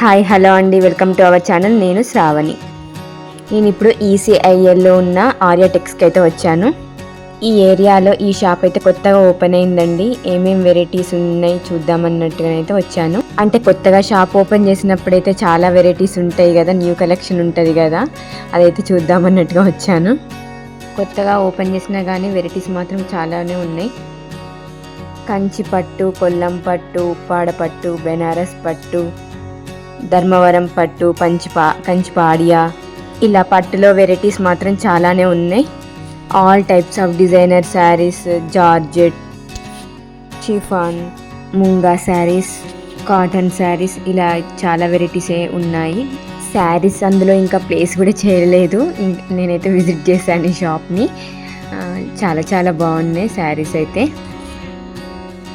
Hi hello అండి. Welcome to our channel. నేను శ్రావణి. నేను ఇప్పుడు ఈసీఐఎల్లో ఉన్న ఆర్యా టెక్స్కి అయితే వచ్చాను. ఈ ఏరియాలో ఈ షాప్ అయితే కొత్తగా ఓపెన్ అయిందండి. ఏమేం వెరైటీస్ ఉన్నాయి చూద్దామన్నట్టుగా అయితే వచ్చాను. అంటే కొత్తగా షాప్ ఓపెన్ చేసినప్పుడైతే చాలా వెరైటీస్ ఉంటాయి కదా న్యూ కలెక్షన్ ఉంటుంది కదా అదైతే చూద్దామన్నట్టుగా వచ్చాను. కొత్తగా ఓపెన్ చేసినా కానీ వెరైటీస్ మాత్రం చాలానే ఉన్నాయి. కంచి పట్టు కొల్లం పట్టు ఉప్పాడ పట్టు బెనారస్ పట్టు ధర్మవరం పట్టు పంచిపా కంచిపాడియా ఇలా పట్టులో వెరైటీస్ మాత్రం చాలానే ఉన్నాయి. All types of designer saris georgette chiffon munga saris cotton saris ఇలా చాలా వెరైటీస్ ఉన్నాయి. శారీస్ అందులో ఇంకా ప్లేస్ కూడా చేయలేదు. నేనైతే విజిట్ చేశాను ఈ షాప్ని చాలా చాలా బాగున్నాయి శారీస్ అయితే.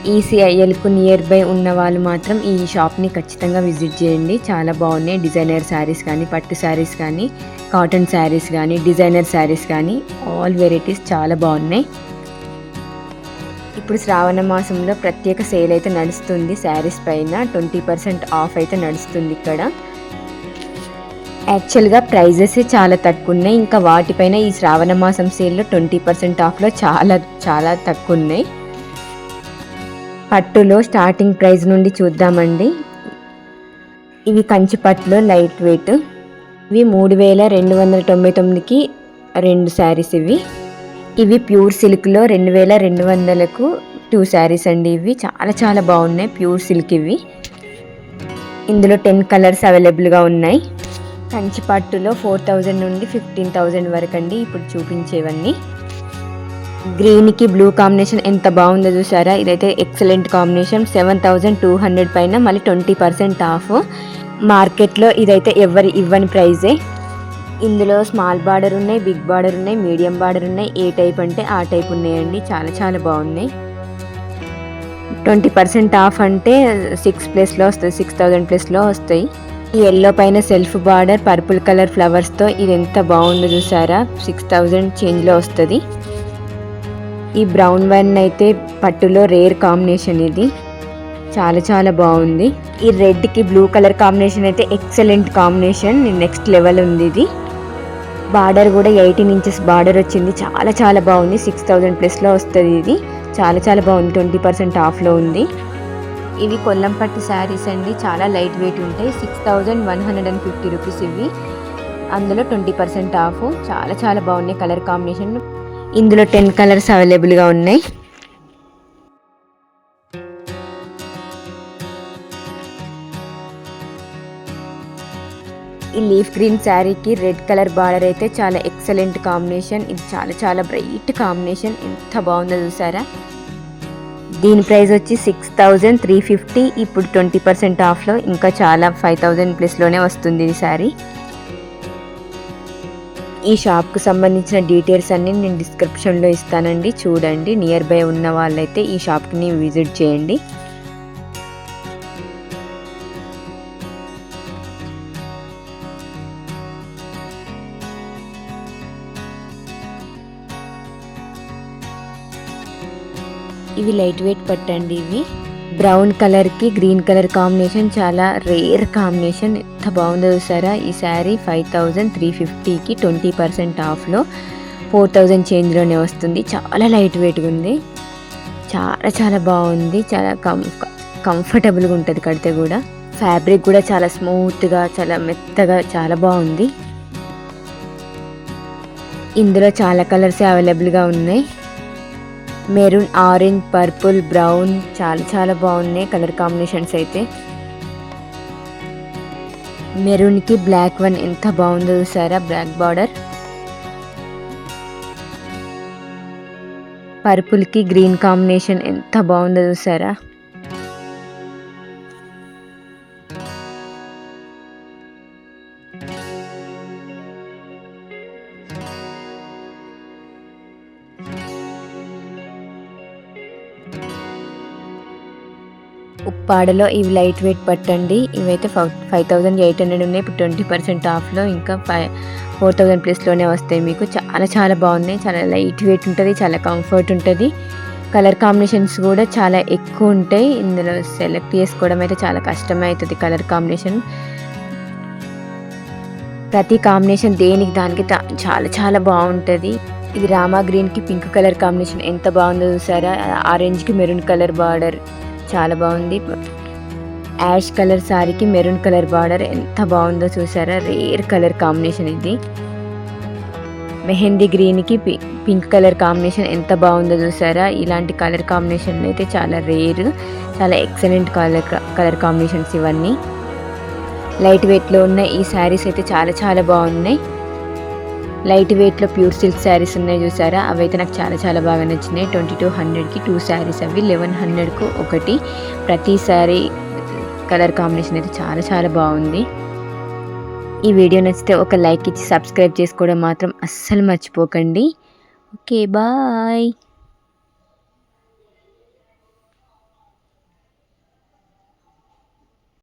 ఈసీఐఎల్కు నియర్ బై ఉన్న వాళ్ళు మాత్రం ఈ షాప్ని ఖచ్చితంగా విజిట్ చేయండి. చాలా బాగున్నాయి. డిజైనర్ శారీస్ కానీ పట్టు శారీస్ కానీ కాటన్ శారీస్ కానీ డిజైనర్ శారీస్ కానీ ఆల్ వెరైటీస్ చాలా బాగున్నాయి. ఇప్పుడు శ్రావణ మాసంలో ప్రత్యేక సేల్ అయితే నడుస్తుంది. శారీస్ పైన ట్వంటీ పర్సెంట్ ఆఫ్ అయితే నడుస్తుంది ఇక్కడ. యాక్చువల్గా ప్రైజెస్ చాలా తక్కువ ఉన్నాయి ఇంకా వాటిపైన ఈ శ్రావణ మాసం సేల్లో ట్వంటీ పర్సెంట్ ఆఫ్లో చాలా చాలా తక్కువ ఉన్నాయి పట్టులో స్టార్టింగ్ ప్రైస్ నుండి చూద్దామండి. ఇవి కంచి పట్టులో లైట్ వెయిట్ ఇవి మూడు వేల రెండు వందల తొంభై తొమ్మిదికి రెండు శారీస్ ఇవి. ఇవి ప్యూర్ సిల్క్లో రెండు వేల రెండు వందలకు టూ శారీస్ అండి ఇవి. చాలా చాలా బాగున్నాయి ప్యూర్ సిల్క్ ఇవి. ఇందులో టెన్ కలర్స్ అవైలబుల్గా ఉన్నాయి. కంచి పట్టులో ఫోర్ థౌజండ్ నుండి ఫిఫ్టీన్ థౌజండ్ వరకు అండి ఇప్పుడు చూపించేవన్నీ. గ్రీన్కి బ్లూ కాంబినేషన్ ఎంత బాగుందో చూసారా ఇదైతే excellent combination. Seven thousand two hundred పైన మళ్ళీ ట్వంటీ పర్సెంట్ ఆఫ్. మార్కెట్లో ఇదైతే ఎవరి ఇవ్వని ప్రైజే. ఇందులో స్మాల్ బార్డర్ ఉన్నాయి బిగ్ బార్డర్ ఉన్నాయి మీడియం బార్డర్ ఉన్నాయి. ఏ టైప్ అంటే ఆ టైప్ ఉన్నాయండి. చాలా చాలా బాగున్నాయి. ట్వంటీ పర్సెంట్ ఆఫ్ అంటే సిక్స్ ప్లస్లో వస్తుంది సిక్స్ థౌజండ్ ప్లస్లో వస్తాయి. ఈ ఎల్లో పైన సెల్ఫ్ బార్డర్ పర్పుల్ కలర్ ఫ్లవర్స్తో ఇది ఎంత బాగుందో చూసారా సిక్స్ థౌజండ్ చేంజ్లో వస్తుంది. ఈ బ్రౌన్ వన్ అయితే పట్టులో రేర్ కాంబినేషన్ ఇది. చాలా చాలా బాగుంది. ఈ రెడ్కి బ్లూ కలర్ కాంబినేషన్ అయితే ఎక్సలెంట్ కాంబినేషన్. నెక్స్ట్ లెవెల్ ఉంది ఇది. బార్డర్ కూడా ఎయిటీన్ ఇంచెస్ బార్డర్ వచ్చింది. చాలా చాలా బాగుంది. సిక్స్ థౌజండ్ ప్లస్లో వస్తుంది ఇది. చాలా చాలా బాగుంది. ట్వంటీ పర్సెంట్ ఆఫ్లో ఉంది. ఇవి కొల్లం పట్టు శారీస్ అండి. చాలా లైట్ వెయిట్ ఉంటాయి. Six thousand one hundred and fifty rupees ఇవి. అందులో ట్వంటీ పర్సెంట్ ఆఫ్. చాలా చాలా బాగున్నాయి కలర్ కాంబినేషన్. ఇందులో టెన్ కలర్స్ అవైలబుల్గా ఉన్నాయి. ఈ లీఫ్ గ్రీన్ శారీకి రెడ్ కలర్ బార్డర్ అయితే చాలా ఎక్సలెంట్ కాంబినేషన్ ఇది చాలా చాలా బ్రైట్ కాంబినేషన్ ఎంత బాగుందో చూసారా? దీని ప్రైస్ వచ్చి సిక్స్ థౌజండ్ త్రీ ఫిఫ్టీ ఇప్పుడు ట్వంటీ పర్సెంట్ ఆఫ్లో ఇంకా చాలా ఫైవ్ థౌజండ్ ప్లస్లోనే వస్తుంది ఈ శారీ ఈ షాప్కి సంబంధించిన డీటెయిల్స్ అన్ని నేను డిస్క్రిప్షన్లో ఇస్తానండి. చూడండి నియర్ బై ఉన్న వాళ్ళైతే ఈ షాప్ని విజిట్ చేయండి. ఇవి లైట్ వెయిట్ పట్టండి ఇవి. బ్రౌన్ కలర్కి గ్రీన్ కలర్ కాంబినేషన్ చాలా రేర్ కాంబినేషన్ ఎంత బాగుందో చూసారా? ఈ శారీ ఫైవ్ థౌజండ్ త్రీ ఫిఫ్టీకి ట్వంటీ పర్సెంట్ ఆఫ్లో ఫోర్ థౌజండ్ చేంజ్లోనే వస్తుంది. చాలా లైట్ వెయిట్గా ఉంది. చాలా చాలా బాగుంది. చాలా కం కంఫర్టబుల్గా ఉంటుంది కడితే కూడా. ఫ్యాబ్రిక్ కూడా చాలా స్మూత్గా చాలా మెత్తగా చాలా బాగుంది. ఇందులో చాలా కలర్స్ అవైలబుల్గా ఉన్నాయి. మెరూన్ ఆరెంజ్ పర్పుల్ బ్రౌన్ చాలా చాలా బాగున్నాయి కలర్ కాంబినేషన్స్ అయితే మెరూన్కి బ్లాక్ వన్ ఎంత బాగుందో చూసారా బ్లాక్ బార్డర్ పర్పుల్కి గ్రీన్ కాంబినేషన్ ఎంత బాగుందో చూసారా ఉప్పాడలో ఇవి లైట్ వెయిట్ పట్టండి. ఇవైతే five five thousand eight hundred ఉన్నాయి. ఇప్పుడు ట్వంటీ పర్సెంట్ ఆఫ్లో ఇంకా ఫైవ్ ఫోర్ థౌజండ్ ప్లస్లోనే వస్తాయి మీకు. చాలా చాలా బాగున్నాయి. చాలా లైట్ వెయిట్ ఉంటుంది. చాలా కంఫర్ట్ ఉంటుంది. కలర్ కాంబినేషన్స్ కూడా చాలా ఎక్కువ ఉంటాయి. ఇందులో సెలెక్ట్ చేసుకోవడం అయితే చాలా కష్టమవుతుంది కలర్ కాంబినేషన్. ప్రతి కాంబినేషన్ దేనికి దానికి చాలా చాలా బాగుంటుంది. ఇది రామా గ్రీన్కి పింక్ కలర్ కాంబినేషన్ ఎంత బాగుందో చూసారా? ఆరెంజ్కి మెరూన్ కలర్ బార్డర్. చాలా బాగుంది. యాష్ కలర్ సారీకి మెరూన్ కలర్ బార్డర్ ఎంత బాగుందో చూసారా? రేర్ కలర్ కాంబినేషన్ ఇది. మెహందీ గ్రీన్కి పింక్ కలర్ కాంబినేషన్ ఎంత బాగుందో చూసారా? ఇలాంటి కలర్ కాంబినేషన్ అయితే చాలా రేర్ చాలా ఎక్సలెంట్ కలర్ కలర్ కాంబినేషన్స్ ఇవన్నీ. లైట్ వెయిట్లో ఉన్న ఈ శారీస్ అయితే చాలా చాలా బాగున్నాయి. లైట్ వెయిట్లో ప్యూర్ సిల్క్ శారీస్ ఉన్నాయి చూసారా? అవి అయితే నాకు చాలా చాలా బాగా నచ్చినాయి. ట్వంటీ టూ హండ్రెడ్కి టూ శారీస్ అవి లెవెన్ హండ్రెడ్కు ఒకటి. ప్రతి శారీ కలర్ కాంబినేషన్ అయితే చాలా చాలా బాగుంది. ఈ వీడియో నచ్చితే ఒక లైక్ ఇచ్చి సబ్స్క్రైబ్ చేసుకోవడం మాత్రం అస్సలు మర్చిపోకండి. Okay bye.